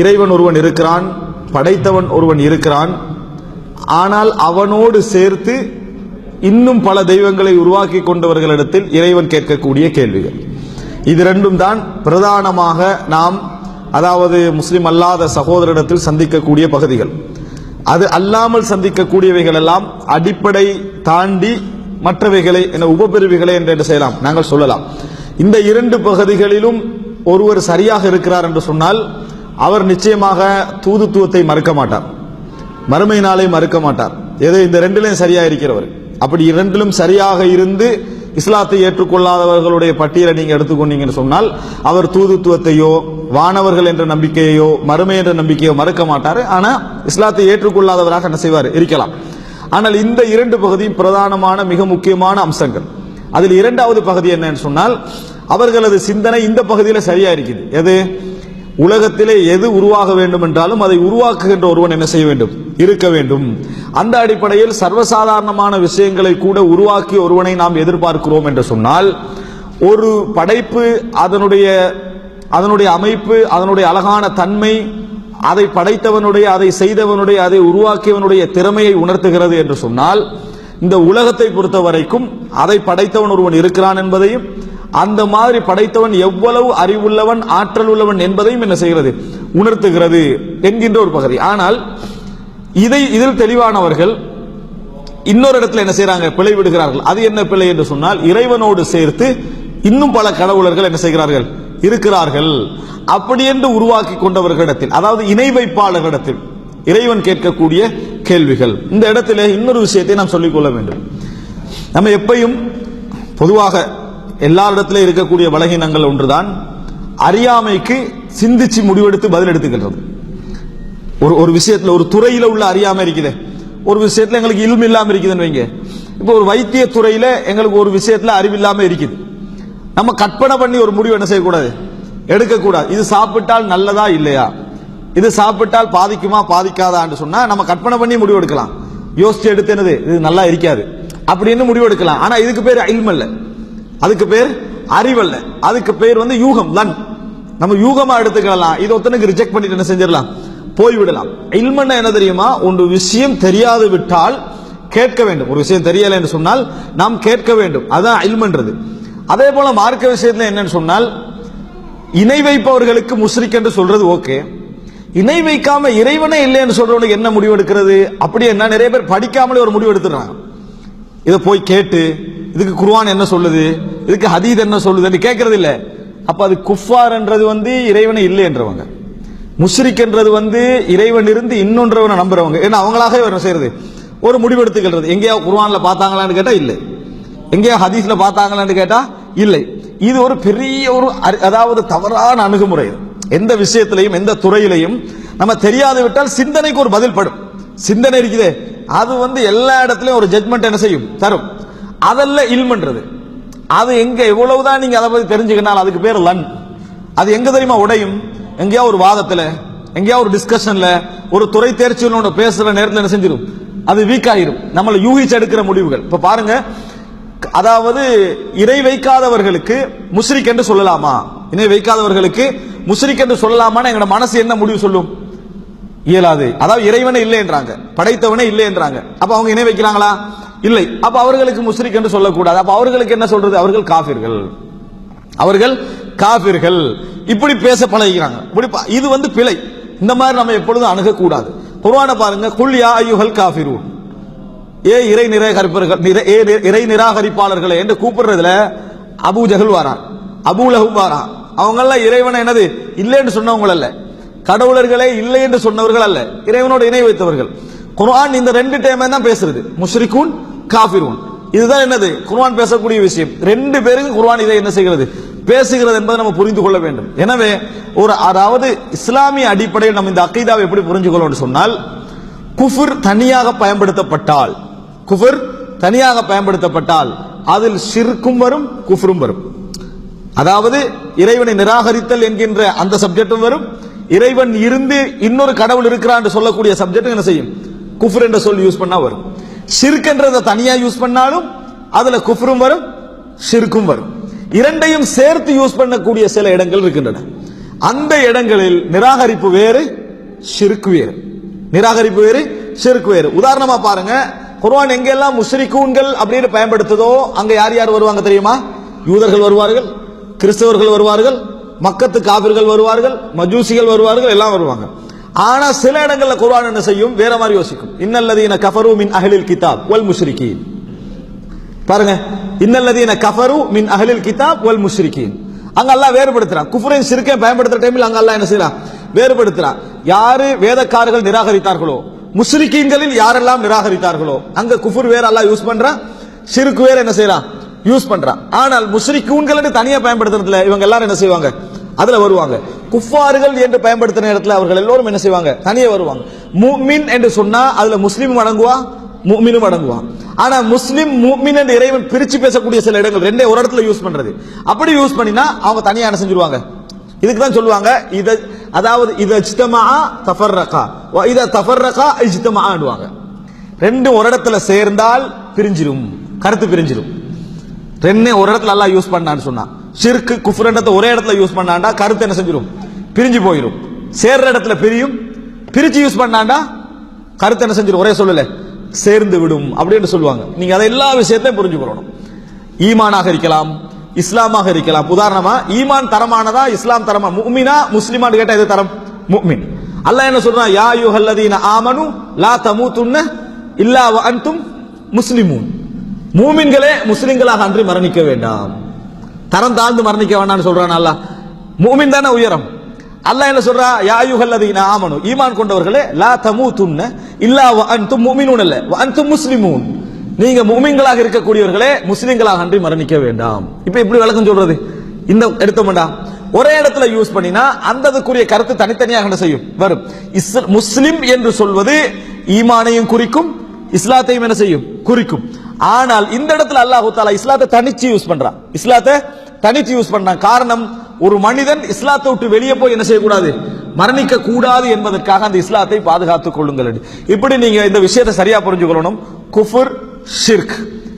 இறைவன் ஒருவன் இருக்கிறான் படைத்தவன் ஒருவன் இருக்கிறான். ஆனால் அவனோடு சேர்த்து இன்னும் பல தெய்வங்களை உருவாக்கி கொண்டவர்களிடத்தில் இறைவன் கேட்கக்கூடிய கேள்விகள். இது ரெண்டும் தான் பிரதானமாக நாம் அதாவது முஸ்லிம் அல்லாத சகோதரிடத்தில் சந்திக்கக்கூடிய பகுதிகள். அது அல்லாமல் சந்திக்கக்கூடியவைகள் எல்லாம் அடிப்படை தாண்டி மற்றவைகளை என உபபிரிவுகளை என்று செய்யலாம். நாங்கள் சொல்லலாம். இந்த இரண்டு பகுதிகளிலும் ஒருவர் சரியாக இருக்கிறார் என்று சொன்னால் அவர் நிச்சயமாக தூதுத்துவத்தை மறுக்க மாட்டார். மறுமை நாளை மறுக்க மாட்டார். ஏதோ இந்த ரெண்டிலும் சரியா இருக்கிறவர். அப்படி இரண்டிலும் சரியாக இருந்து இஸ்லாத்தை ஏற்றுக்கொள்ளாதவர்களுடைய பட்டியலை நீங்க எடுத்துக்கொண்டீங்கன்னு சொன்னால் அவர் தூதுத்துவத்தையோ வானவர்கள் என்ற நம்பிக்கையோ மறுமை என்ற நம்பிக்கையோ மறுக்க மாட்டார். ஆனா இஸ்லாத்தை ஏற்றுக்கொள்ளாதவராக என்ன செய்வார்? இருக்கலாம். ஆனால் இந்த இரண்டு பகுதியும் பிரதானமான மிக முக்கியமான அம்சங்கள். அதில் இரண்டாவது பகுதி என்னன்னு சொன்னால் அவர்களது சிந்தனை இந்த பகுதியில் சரியா இருக்குது. எது? உலகத்திலே எது உருவாக வேண்டும் என்றாலும் அதை உருவாக்குகின்ற ஒருவன் என்ன செய்ய வேண்டும்? இருக்க வேண்டும். அந்த அடிப்படையில் சர்வசாதாரணமான விஷயங்களை கூட உருவாக்கிய ஒருவனை நாம் எதிர்பார்க்கிறோம் என்று சொன்னால் ஒரு படைப்பு அதனுடைய அதனுடைய அமைப்பு அதனுடைய அழகான தன்மை அதை படைத்தவனுடைய அதை செய்தவனுடைய அதை உருவாக்கியவனுடைய திறமையை உணர்த்துகிறது என்று சொன்னால் இந்த உலகத்தை பொறுத்த வரைக்கும் அதை படைத்தவன் ஒருவன் இருக்கிறான் என்பதையும் அந்த மாதிரி படைத்தவன் எவ்வளவு அறிவுள்ளவன் ஆற்றல் உள்ளவன் என்பதையும் என்ன செய்கிறது? உணர்த்துகிறது என்கின்ற ஒரு பகுதி. ஆனால் இதை இதில் தெளிவானவர்கள் இன்னொரு இடத்துல என்ன செய்யறாங்க பிழை விடுகிறார்கள். அது என்ன பிழை என்று சொன்னால் இறைவனோடு சேர்த்து இன்னும் பல கடவுளர்கள் என்ன செய்கிறார்கள்? இருக்கிறார்கள். அப்படி என்று உருவாக்கி கொண்டவர்களிடத்தில் அதாவது இணை வைப்பாளர்களிடத்தில் இறைவன் கேட்கக்கூடிய கேள்விகள். இந்த இடத்துல இன்னொரு விஷயத்தை நாம் சொல்லிக்கொள்ள வேண்டும். நம்ம எப்பையும் பொதுவாக எல்லாரிடத்திலும் இருக்கக்கூடிய பலகீனங்கள் ஒன்றுதான். அறியாமைக்கு சிந்திச்சு முடிவெடுத்து பதில் எடுத்துக்கிறது ஒரு ஒரு விஷயத்துல ஒரு துறையில உள்ள அறியாமல் இருக்குது. ஒரு விஷயத்துல எங்களுக்கு இல்மு இல்லாம இருக்குதுன்னு வைங்க. இப்போ ஒரு வைத்திய துறையில எங்களுக்கு ஒரு விஷயத்துல அறிவு இல்லாம இருக்குது. நம்ம கற்பனை பண்ணி ஒரு முடிவு என்ன செய்யக்கூடாது? எடுக்கக்கூடாது. இது சாப்பிட்டால் நல்லதா இல்லையா? இது சாப்பிட்டால் பாதிக்குமா பாதிக்காதான்னு சொன்னா நம்ம கற்பனை பண்ணி முடிவு எடுக்கலாம். யோசிச்சு எடுத்து என்னது? இது நல்லா இருக்காது. அப்படின்னு முடிவு எடுக்கலாம். ஆனா இதுக்கு பேர் இல்மல்ல அதுக்கு பேர் அறிவல்ல. அதுக்கு பேர் வந்து யூகம் லன். நம்ம யூகமா எடுத்துக்கலாம். இது ஒருத்தனுக்கு ரிஜெக்ட் பண்ணிட்டு என்ன செஞ்சிடலாம்? போய்விடலாம். இல்மன்னா என்ன தெரியுமா? ஒரு விஷயம் தெரியாது விட்டால் கேட்க வேண்டும். ஒரு விஷயம் தெரியலை என்று சொன்னால் நாம் கேட்க வேண்டும். அதுதான் இல்மன்றது. அதே போல மார்க்க விஷயத்துல என்னன்னு சொன்னால் இணை வைப்பவர்களுக்கு முஸ்ரிக் என்று சொல்றது ஓகே. இணை வைக்காம இறைவனே இல்லைன்னு சொல்றவனுக்கு என்ன முடிவு எடுக்கிறது? அப்படி என்ன நிறைய பேர் படிக்காமலே ஒரு முடிவு எடுத்துடுறாங்க. இதை போய் கேட்டு இதுக்கு குருவான் என்ன சொல்லுது? இதுக்கு ஹதீத் என்ன சொல்லுதுன்னு கேட்கறது இல்லை. அப்போ அது குஃபார் என்றது வந்து இறைவனை இல்லை என்றவங்க. முஷ்ரிக் என்றது வந்து இறைவன் இருந்து இன்னொன்றவனை நம்புறவங்க. ஏன்னா அவங்களாக என்ன செய்யறது? ஒரு முடிவெடுத்துக்கிறது. எங்கேயா குர்ஆன்ல பார்த்தாங்களான்னு கேட்டா இல்லை. எங்கேயா ஹதீஸ்ல பார்த்தாங்களான்னு கேட்டா இல்லை. இது ஒரு பெரிய ஒரு அதாவது தவறான அணுகுமுறை. எந்த விஷயத்திலையும் எந்த துறையிலையும் நம்ம தெரியாது விட்டால் சிந்தனைக்கு ஒரு பதில் படும். சிந்தனை இருக்குதே. அது வந்து எல்லா இடத்துலயும் ஒரு ஜட்மெண்ட் என்ன செய்யும்? தரும். அதல்ல இல்மன்றது. அது எங்க எவ்வளவுதான் நீங்க அதை பத்தி தெரிஞ்சுக்கினால் அதுக்கு பேர் லன். அது எங்க தெரியுமா உடையும்? எங்கேயா ஒரு வாதத்துல எங்கேயா ஒரு டிஸ்கஷன்ல ஒரு துறை தேர்ச்சியோட பேசுற நேரத்தில் என்ன செஞ்சிடும் அது வீக் ஆயிரும். நம்மள யூகிச்சு எடுக்கிற முடிவுகள். இப்ப பாருங்க அதாவது இறை வைக்காதவர்களுக்கு முஸ்ரிக் என்று சொல்லலாமா? இணை வைக்காதவர்களுக்கு முஸ்ரிக் என்று சொல்லலாமான்னு எங்களோட மனசு என்ன முடிவு சொல்லும்? இயலாது. அதாவது இறைவனே இல்லைன்றாங்க. படைத்தவனே இல்லைன்றாங்க. அப்ப அவங்க இணை வைக்கிறாங்களா? இல்லை. அப்ப அவர்களுக்கு முஸ்ரிக் என்று சொல்லக்கூடாது. அப்ப அவர்களுக்கு என்ன சொல்றது? அவர்கள் காபிர்கள் அவர்கள் காபிர்கள் இப்படி பேச பழகிறாங்க இப்படி இது வந்து பிழை. இந்த மாதிரி நம்ம எப்பொழுதும் அணுகக்கூடாது. குர்வான பாருங்க. குல் ஐயுகள் காபிரூன் ஏ இறை நிராகரிப்பர்கள் ஏ இறை நிராகரிப்பாளர்களை என்று கூப்பிடுறதுல அபு ஜஹல் வாரான். அபூ லஹப் வாரான். அவங்க இறைவனை என்னது? இல்லைன்னு சொன்னவங்க அல்ல கடவுளர்களே இல்லை என்று சொன்னவர்கள் அல்ல. இறைவனோட இணை வைத்தவர்கள். குர்ஆன் இந்த ரெண்டு டைமே தான் பேசுறது. முஷ்ரிகூன் காஃபிரூன். இதுதான் என்னது? குர்வான் பேசக்கூடிய விஷயம். ரெண்டு பேருக்கு குர்வான் இதை என்ன செய்கிறது? பேசுகிறது என்பதை நம்ம புரிந்து கொள்ள வேண்டும். எனவே ஒரு அதாவது இஸ்லாமிய அடிப்படையில் நம்ம இந்த அக்கீதாவை எப்படி புரிஞ்சு கொள்ளணும் சொன்னால் குஃபுர் தனியாக பயன்படுத்தப்பட்டால் குஃபுர் தனியாக பயன்படுத்தப்பட்டால் அதில் சிற்கும் வரும் குஃபுரும் வரும். அதாவது இறைவனை நிராகரித்தல் என்கின்ற அந்த சப்ஜெக்டும் வரும். இறைவன் இருந்து இன்னொரு கடவுள் இருக்கிறான் என்று சொல்லக்கூடிய சப்ஜெக்ட் என்ன செய்யும்? குஃபுர் என்ற சொல் யூஸ் பண்ணா வரும். சிறுக்குன்றதை தனியா யூஸ் பண்ணாலும் அதுல குஃப்ரும் வரும் ஷிர்க்கும் வரும். இரண்டையும் சேர்த்து யூஸ் பண்ணக்கூடிய சில இடங்கள் இருக்கின்றன. அந்த இடங்களில் நிராகரிப்பு வேறு சிறுக்கு வேறு. நிராகரிப்பு வேறு சிறுக்கு வேறு. உதாரணமா பாருங்க குர்வான் எங்கெல்லாம் முஸ்ரிகூன்கள் அப்படின்னு பயன்படுத்துதோ அங்க யார் யார் வருவாங்க தெரியுமா? யூதர்கள் வருவார்கள் கிறிஸ்தவர்கள் வருவார்கள் மக்கத்து காவிர்கள் வருவார்கள் மஜூசிகள் வருவார்கள் எல்லாம் வருவாங்க. ஆனா சில இடங்கள்ல குர்ஆன் என்ன செய்யும்? வேற மாதிரி யோசிக்கும். இன்னல்லதீன கஃபரு மின் அஹ்லில் கிதாப் வல் முஷ்ரிகீன். பாருங்க. இன்னல்லதீன கஃபரு மின் அஹ்லில் கிதாப் வல் முஷ்ரிகீன். அங்க அல்லாஹ் வேறுபடுத்துறான். குஃபரின் சிறுக்கை பயன்படுத்துற டைமில் அங்க அல்லாஹ் என்ன செய்யறான்? வேறுபடுத்துறான். யாரு வேதக்காரர்கள் நிராகரித்தார்களோ? முஸ்லிக்கீன்களில் யாரெல்லாம் நிராகரித்தார்களோ? அங்க குஃபுர் வேற அல்லாஹ் யூஸ் பண்றான். சிறுக்கு வேற என்ன செய்யறான்? யூஸ் பண்றான். ஆனால் முஸ்ரிக்கூன்கள் தனியா பயன்படுத்துறதுல இவங்க எல்லாரும் என்ன செய்வாங்க? அதுல வருவாங்க. குஃபார்கள் என்று பயன்படுத்தின இடத்துல அவர்கள் எல்லோரும் என்ன செய்வாங்க? தனியே வருவாங்க. மூமின் என்று சொன்னா அதுல முஸ்லிம் அடங்குவா முஃமினும் அடங்குவான் ஆனா முஸ்லிம் முஃமின் என்று இறைவன் பிரிச்சு பேசக்கூடிய சில இடங்கள் ரெண்டே ஒரு இடத்துல யூஸ் பண்றது. அப்படி யூஸ் பண்ணினா அவங்க தனியா என்ன செஞ்சிருவாங்க? இதுக்கு தான் சொல்லுவாங்க இத அதாவது இத இஜ்தமா தஃபர்ரகா வ இத தஃபர்ரகா இஜ்தமாடுவாங்க ரெண்டும் ஒரு இடத்துல சேர்ந்தால் பிரிஞ்சிரும் கருத்து பிரிஞ்சிரும். ரெண்டே ஒரு இடத்துல எல்லாம் யூஸ் பண்ணான்னு சொன்னா. ஷிர்க் குஃப்ரன்றத ஒரே இடத்துல யூஸ் பண்ணாண்டா கருத்து என்ன செஞ்சிரும்? பிரிஞ்சு போயிடும் சேர்ற இடத்துல பிரியும். பிரிச்சு யூஸ் பண்ணாண்டா கருத்து என்ன செஞ்சிரும்? ஒரே சொல்லல சேர்ந்து விடும் அப்படின்னு சொல்லுவாங்க. நீங்க அதை எல்லா விஷயத்தையும் புரிஞ்சுக்கணும் ஈமானாக இருக்கலாம் இஸ்லாமாக இருக்கலாம். உதாரணமா ஈமான் தரமானதா இஸ்லாம் தரமா? முஃமினா முஸ்லிமான்னு கேட்டா எது தரம்? முக்மின் அல்லாஹ் என்ன சொல்றான்? யா யுஹல்லதீன ஆமனு லா தமூதுன்ன இல்லா வ அன்தும் முஸ்லிமூன். மூமின்களே முஸ்லிம்களாக அன்றி மரணிக்க வேண்டாம். தரம் தாழ்ந்து மரணிக்க வேண்டாம்னு சொல்றான் அல்லாஹ். மூமின் தானே உயரம்? அல்லாஹ் என்ன சொல்றா? யாயுகல்லதீன ஆமனு. ஈமான் கொண்டவர்களே லா தமூதுன்ன இல்லா வ அன்தும் முஃமினூன் அல்ல வ அன்தும் முஸ்லிமூன். நீங்க முஃமின்களாக இருக்கக்கூடியவர்களே முஸ்லிம்களாக அன்றி மரணிக்க வேண்டாம். இப்போ இப்படி விளக்கம் சொல்றது? இந்த எடுத்தோம்டா ஒரே இடத்துல யூஸ் பண்ணினா அந்த அதுக்குரிய கருத்து தனித்தனியாக என்ன செய்யும்? வரும். முஸ்லிம் என்று சொல்வது ஈமானையும் குறிக்கும் இஸ்லாத்தையும் என்ன செய்யும்? குறிக்கும். ஆனால் இந்த இடத்துல அல்லாஹு தாலா இஸ்லாத்தை தனிச்சு யூஸ் பண்றான். இஸ்லாத்தை தனிச்சு யூஸ் பண்றான். காரணம் ஒரு மனிதன் இஸ்லாத்தை விட்டு வெளியே போய் என்ன செய்யக்கூடாது? மரணிக்க கூடாது என்பதற்காக அந்த இஸ்லாத்தை பாதுகாத்துக் கொள்ளுங்கள் இப்படி நீங்க இந்த விஷயத்தை சரியா புரிஞ்சுக்கொள்ளணும். குஃபுர் ஷிர்க்.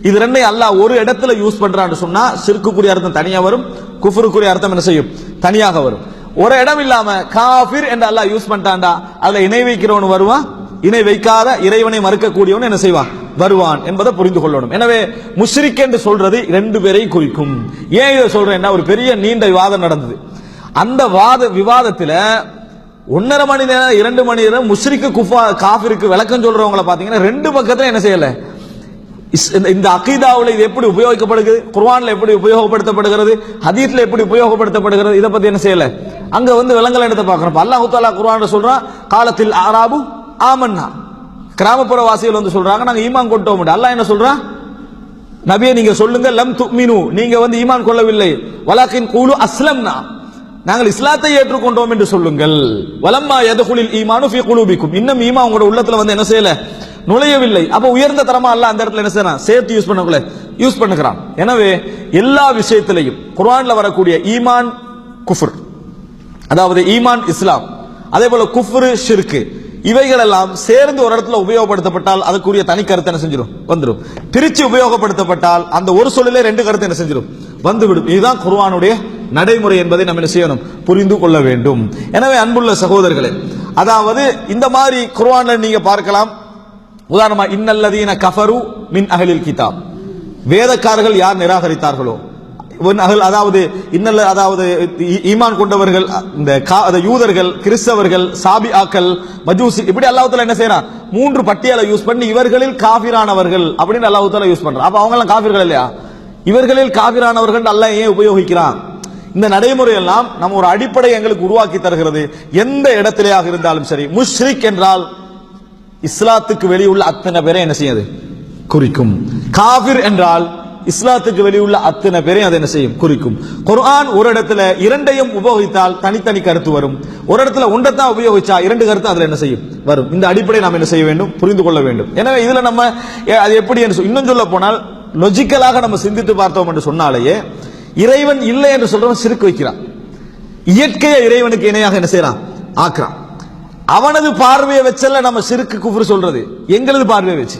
இது ரெண்டையும் அல்லாஹ் ஒரு இடத்துல யூஸ் பண்றான்னு சொன்னா ஷிர்க்குரிய அர்த்தம் தனியா வரும் குஃபருக்குரிய அர்த்தம் என்ன செய்யும்? தனியாக வரும். ஒரு இடம் இல்லாம காஃபிர் என்று அல்லாஹ் யூஸ் பண்ணிட்டான்டா அதுல இணை வைக்கிறவன் வருவான் இணை வைக்காத இறைவனை மறுக்கக்கூடியவன் என்ன செய்வான்? வருவான் என்பதை புரிந்து கொள்ளணும். எனவே முஷ்ரிக் என்று சொல்றது ரெண்டு பேரையும் குறிக்கும். ஏன் இதை சொல்றேன்னா ஒரு பெரிய நீண்ட விவாதம் நடந்தது. அந்த வாத விவாதத்தில் ஒன்னரை மணி நேரம் இரண்டு மணி நேரம் முஸ்ரிக்கு குஃபா காஃபிருக்கு விளக்கம் சொல்றவங்களை பார்த்தீங்கன்னா ரெண்டு பக்கத்தில் என்ன செய்யலை. இந்த- இந்த இது எப்படி உபயோகிக்கப்படுகிறது? குர்வானில் எப்படி உபயோகப்படுத்தப்படுகிறது? ஹதீஸ்ல எப்படி உபயோகப்படுத்தப்படுகிறது? இதை பற்றி என்ன செய்யலை? அங்கே வந்து விலங்கல் எடுத்து பார்க்குறோம் அல்லாஹு தாலா குர்ஆன்ல சொல்கிறான் காலத்தில் ஆராபு ஆமன்னா. கிராமப்புற வாசிகள் வந்து சொல்றாங்க நாங்க ஈமான் கொண்டோம் அல்லாஹ் என்ன சொல்றான்? நபியை நீங்க சொல்லுங்க லம் துமினு. நீங்க வந்து ஈமான் கொள்ளவில்லை. வலாக்கின் கூலு அஸ்லம்னா. நாங்கள் இஸ்லாத்தை ஏற்றுக்கொண்டோம் என்று சொல்லுங்கள். வலம்மா எதகுலில் ஈமானு ஃபி குலூபிக்கும். இன்னும் ஈமா உங்களோட உள்ளத்துல வந்து என்ன செய்யல? நுழையவில்லை. அப்ப உயர்ந்த தரமா அல்ல அந்த இடத்துல என்ன செய்யறான்? சேர்த்து யூஸ் பண்ணக்குள்ள யூஸ் பண்ணுகிறான். எனவே எல்லா விஷயத்திலையும் குர்ஆன்ல வரக்கூடிய ஈமான் குஃபர். அதாவது ஈமான் இஸ்லாம். அதே போல குஃப்ரு ஷிர்கு இவைகளெல்லாம் சேர்ந்து ஒரு இடத்துல உபயோகப்படுத்தப்பட்டால் அதுக்குரிய தனி கருத்து என்ன செஞ்சிடும் வந்துடும் பிரிச்சு உபயோகப்படுத்தப்பட்டால் அந்த ஒரு சொல்லிலே ரெண்டு கருத்து என்ன செஞ்சிடும் வந்துவிடும். இதுதான் குர்வானுடைய நடைமுறை என்பதை நம்ம என்ன செய்யணும்? புரிந்து கொள்ள வேண்டும். எனவே அன்புள்ள சகோதரர்களே அதாவது இந்த மாதிரி குர்ஆன்ல நீங்க பார்க்கலாம். உதாரணமா இன்னல்லதீன கஃபரு மின் அகலில் கிதாப். வேதக்காரர்கள் யார் நிராகரித்தார்களோ? அதாவது இன்னல அதாவது ஈமான் கொண்டவர்கள் இந்த கா- யூதர்கள் கிறிஸ்தவர்கள் சாபி ஆக்கள் மஜூசி இப்படி அல்லாஹ்வுத்தாலா என்ன செய்யறான்? மூன்று பட்டியலை யூஸ் பண்ணி இவர்களில் காபிரானவர்கள் அப்படின்னு அல்லாஹ்வுத்தாலா யூஸ் பண்றான். அப்ப அவங்க எல்லாம் காபிர்கள் இல்லையா? இவர்களில் காபிரானவர்கள் அல்லாஹ் ஏன் உபயோகிக்கிறான்? இந்த நடைமுறை எல்லாம் நம்ம ஒரு அடிப்படை எங்களுக்கு உருவாக்கி தருகிறது. எந்த இடத்திலேயாக இருந்தாலும் சரி. முஷ்ரிக் என்றால் இஸ்லாத்துக்கு வெளியுள்ள அத்தனை பேரை என்ன செய்யாது? குறிக்கும். காபிர் என்றால் இஸ்லாத்துக்கு வெளியுள்ள அத்தனை பேரையும் அதை என்ன செய்யும்? குறிக்கும். குர்ஆன் ஒரு இடத்துல இரண்டையும் உபயோகித்தால் தனித்தனி கருத்து வரும். ஒரு இடத்துல ஒன்றைத்தான் உபயோகிச்சா இரண்டு கருத்து அதுல என்ன செய்யும்? வரும். இந்த அடிப்படை நாம் என்ன செய்ய வேண்டும்? புரிந்து கொள்ள வேண்டும். எனவே இதுல நம்ம எ, அது எப்படி என்று இன்னும் சொல்ல போனால் லொஜிக்கலாக நம்ம சிந்தித்து பார்த்தோம் என்று சொன்னாலேயே இறைவன் இல்லை என்று சொல்றவன் சிறுக்கு வைக்கிறான். இயற்கையை இறைவனுக்கு இணையாக என்ன செய்யறான்? ஆக்குறான். அவனது பார்வையை வச்சல்ல நம்ம சிறுக்கு குஃபுர் சொல்றது. எங்களது பார்வையை வச்சு.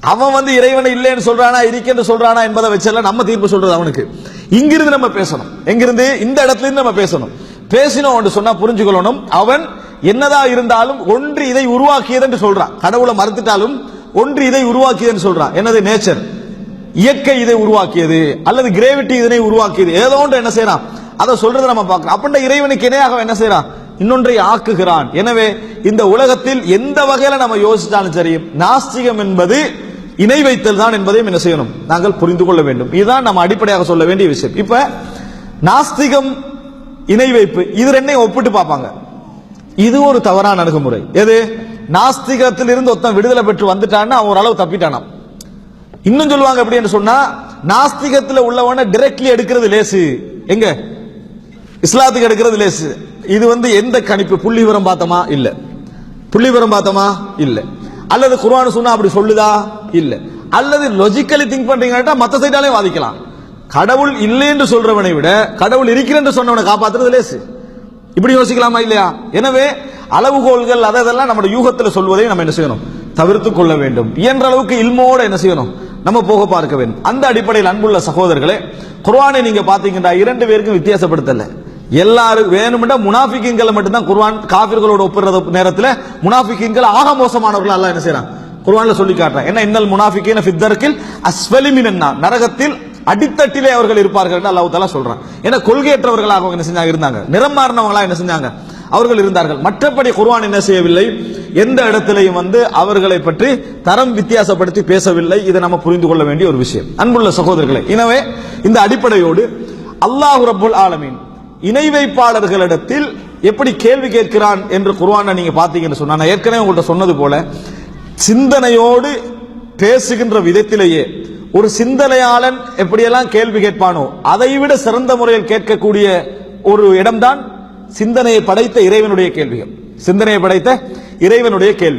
அவன் வந்து இறைவனை இல்லைன்னு சொல்றானா இருக்கேன்னு சொல்றானா என்பதை வச்செல்லாம் நம்ம தீர்ப்பு சொல்றது அவனுக்கு. இங்கிருந்து நம்ம பேசணும். எங்கிருந்து? இந்த இடத்துல இருந்து நம்ம பேசணும். பேசினோம் என்று சொன்னா புரிஞ்சுக்கொள்ளணும். அவன் என்னதா இருந்தாலும் ஒன்று இதை உருவாக்கியது என்று சொல்றான். கடவுளை மறுத்துட்டாலும் ஒன்று இதை உருவாக்கியதுன்னு சொல்றான். என்னது? நேச்சர். இயற்கை இதை உருவாக்கியது. அல்லது கிரேவிட்டி இதனை உருவாக்கியது. ஏதோ ஒன்று என்ன செய்யறான்? அதை சொல்றதை நம்ம பார்க்கலாம் அப்படின்ற இறைவனுக்கு இணையாக அவன் என்ன செய்யறான்? இன்னொன்றை ஆக்குகிறான். எனவே இந்த உலகத்தில் எந்த வகையில நம்ம யோசிச்சாலும் சரி நாஸ்திகம் என்பது இணை வைத்தல் தான் என்பதையும் என்ன செய்யணும்? நாங்கள் புரிந்து கொள்ள வேண்டும். இதுதான் நம்ம அடிப்படையாக சொல்ல வேண்டிய விஷயம். இப்ப நாஸ்திகம் இணை வைப்பு இது ரெண்டையும் ஒப்பிட்டு பார்ப்பாங்க. இது ஒரு தவறான அணுகுமுறை. எது? நாஸ்திகத்திலிருந்து ஒருத்தன் விடுதலை பெற்று வந்துட்டான்னா அவன் ஓரளவு தப்பிட்டானாம். இன்னும் சொல்லுவாங்க எப்படின்னு சொன்னா நாஸ்திகத்தில் உள்ளவன டிரெக்ட்லி எடுக்கிறது லேசு. எங்க? இஸ்லாத்துக்கு எடுக்கிறது லேசு. இது வந்து எந்த கணிப்பு? புள்ளி விவரம் பார்த்தோமா? இல்ல. புள்ளி விவரம் பார்த்தோமா? இல்லை. அல்லது குர்ஆன் சொன்னா அப்படி சொல்லுதா? இல்ல. அல்லது லொஜிக்கலி திங்க் பண்றீங்கன்னா மத்த சைடாலே வாதிக்கலாம். கடவுள் இல்லை என்று சொல்றவனை விட கடவுள் இருக்கிறன்னு சொன்னவனை காப்பாத்துறது லேசு. இப்படி யோசிக்கலாமா இல்லையா? எனவே அளவுகோல்கள் அதெல்லாம் நம்ம யூகத்தில் சொல்வதை நம்ம என்ன செய்யணும்? தவிர்த்து கொள்ள வேண்டும். இயன்ற அளவுக்கு இல்மோட என்ன செய்யணும்? நம்ம போக பார்க்க வேண்டும். அந்த அடிப்படையில் அன்புள்ள சகோதரர்களே குர்ஆனை நீங்க பாத்தீங்கன்னா இரண்டு பேருக்கும் வித்தியாசப்படுத்தல. எல்லாரும் வேணும்னா முனாஃபிக்கிங்களை மட்டும்தான் குர்வான் காபிர்களோட ஒப்பிடுற நேரத்தில் முனாஃபிக்கின்கள் ஆக மோசமானவர்கள் எல்லாம் என்ன செய்யறான் குர்வான்ல சொல்லி காட்டுறான். என்ன? இன்னல் முனாஃபிக்கின ஃபித்தர்க்கில் அஸ்வலி நரகத்தில் அடித்தட்டிலே அவர்கள் இருப்பார்கள் என்று அல்லாஹ் தாலா சொல்றான். ஏன்னா கொள்கையற்றவர்களாக அவங்க என்ன செஞ்சாங்க? இருந்தாங்க. நிறம் மாறினவங்களா என்ன செஞ்சாங்க? அவர்கள் இருந்தார்கள். மற்றபடி குர்வான் என்ன செய்யவில்லை? எந்த இடத்திலையும் வந்து அவர்களை பற்றி தரம் வித்தியாசப்படுத்தி பேசவில்லை. இதை நம்ம புரிந்து கொள்ள வேண்டிய ஒரு விஷயம். அன்புள்ள சகோதரர்களை எனவே இந்த அடிப்படையோடு அல்லாஹ் ரபுல் ஆலமீன் இணை வைப்பாளர்களிடத்தில் எப்படி கேள்வி கேட்கிறான் என்று குர்ஆனை நீங்க பாத்தீங்கன்னு சொன்னா நான் ஏற்கனவே உங்கள்கிட்ட சொன்னது போல சிந்தனையோடு பேசுகின்ற விதத்திலேயே ஒரு சிந்தனையாளன் எப்படியெல்லாம் கேள்வி கேட்பானோ அதைவிட சிறந்த முறையில் கேட்கக்கூடிய ஒரு இடம்தான் சிந்தனையை படைத்த இறைவனுடைய கேள்விகள். சிந்தனையை படைத்த இறைவனுடைய கேள்வி.